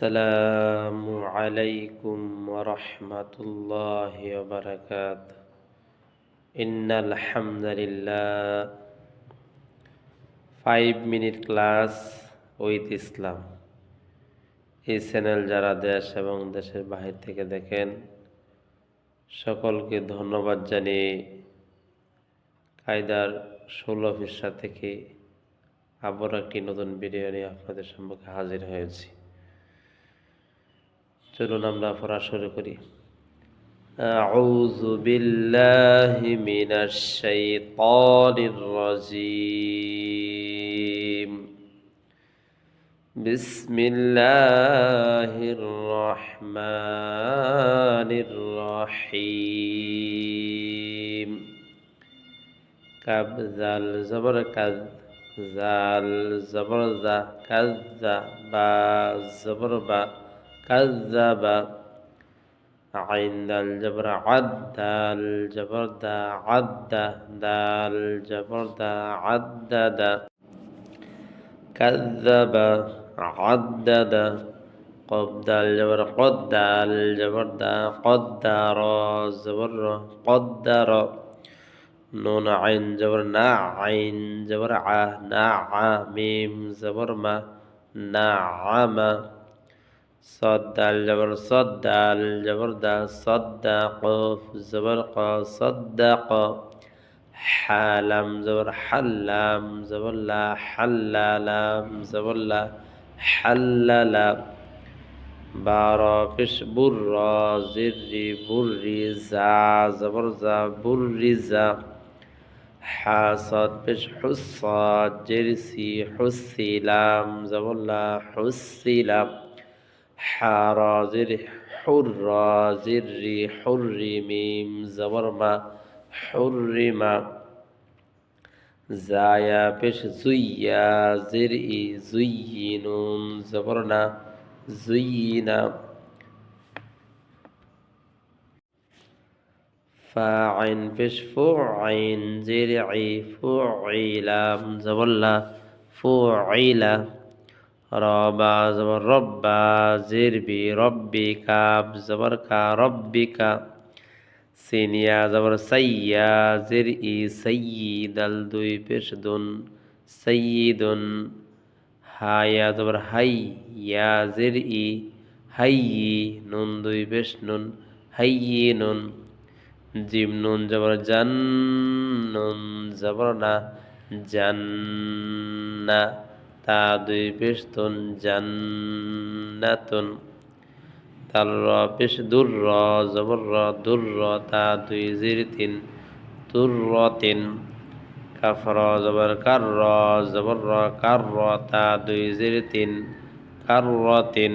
আসসালামু আলাইকুম রহমতুল্লাহ বারকাত ইন্নাল হামদুলিল্লাহ five minute class with Islam এই চ্যানেল যারা দেশ এবং দেশের বাহির থেকে দেখেন, সকলকে ধন্যবাদ জানিয়ে কায়দার ষোলো ফিসা থেকে আবার একটি নতুন বিরিয়ানি আপনাদের সম্পর্কে হাজির হয়েছি। চলুন আমরা পড়া শুরু করি أعوذ بالله من الشيطان الرجيم بسم الله الرحمن الرحيم كب زال زبر كذ زال زبر ذا كذ با زبر با كذب عند الجبر عد الجبر دا عد دا الجبر دا عدد كذب عدد قد الجبر قد الجبر دا قدر زبر قدر نون عين جبر نا عين جبر ع نع ميم زبر ما نعم صد الجبر صد الجبر دا صدق. زبر ق صدق. حالم زبر حلام زبر لا حلالام زبر لا حللا بارا پش برا زر بری زا. زبر زا بری زا. حاسد پش حصاد حسي لام. زبر لا حسیلام حارا زر حرا زر حرم زورما حرم زایا پیش زویا زرعی زينون زبرنا زينا فاعن پیش فوعین زرعی فوعیلا زبرلا فوعیلا রবা জবর রব্বা জিরবি রব্বি কাব জবর কা রব্বি কা। সিনিয়া জবর সৈয়া জির ই সৈয়ি দল দুই পেশ দুন সৈয়দুন হায়া জবর হাই ইয়া জির ই হাইয়ি নুন দুই পেশ নুন হাইয়ি নুন জিম নুন জবর জান, নুন জবর না জান্না তাদুইবিশতুন জান্নাতুন। তালর পেশ দুর্র জবর দুর্র তা দুই জির তিন দুর্র তিন। কাফর জবর কার জবর কার তা দুই জির তিন কার তিন।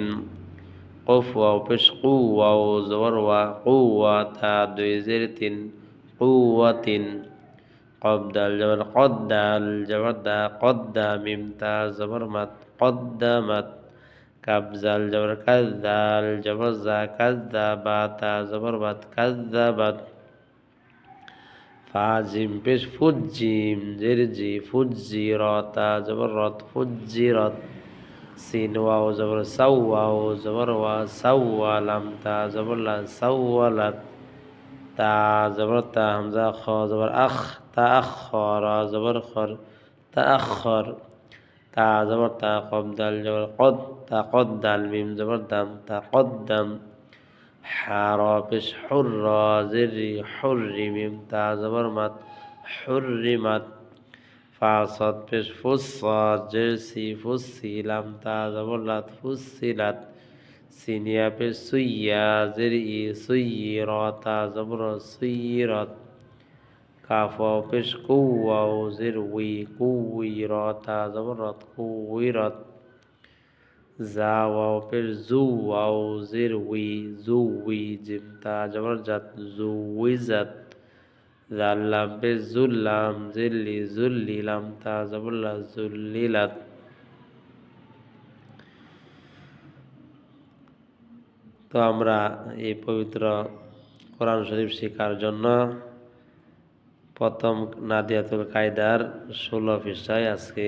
কফ ওয়াও পেশ কু ওয়াও, জবর ওয়া কু ওয়া, তা দুই জির তিন কু ওয়া তিন। قبدل جبر قدال جبر دا قدم ممتا زبر مت. قدمت كبزل جبر كذال جبر زا كذباتا زبر بات. كذبت فازم پیش فجیم زرجی فجیراتا زبر رات فجیرات سين واو زبر سو واو زبر وا سو لمتا زبر لا سولت তা জবর তা হামজা খ জবর আখ তা আখর জবর খর তা আখর তা জবর তা কবদাল জবর কদ তা কদ্দাল মিম জবর দাম তা কদ্দাম حرابش حر زري حر ميم تا زبر مات حرمت فاصد পেশ ফুসাদ জেরসি ফুসিলাম তা জবরলাত ফুসিলাত সিনিয়া পেশ সুইয়া জেরি সুইরতা জবর সুইরত। কাফ পেশ কুয়াও জের উই কুইরতা জবরত কুইরত। জাওয়াও পেশ জুয়াও জের উই জুই জিমতা জবরজাত জুইজাত জাল্লাম বে জুল্লাম জিল্লি জুল্লিলাম তা জবুল্লা জুল্লিলাত। তো আমরা এই পবিত্র কোরআন শরীফ শেখার জন্য প্রথম নাদিয়াতুল কায়দার ষোলো পৃষ্ঠায় আজকে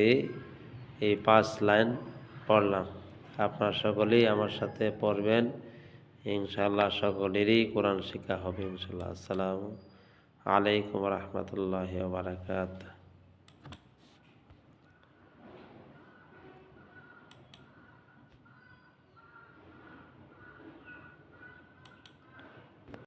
এই পাঁচ লাইন পড়লাম। আপনারা সকলেই আমার সাথে পড়বেন। ইনশাল্লাহ সকলেরই কোরআন শিক্ষা হবে ইনশাল্লাহ আসসালামু আলাইকুম রহমতুল্লাহ বারাকাত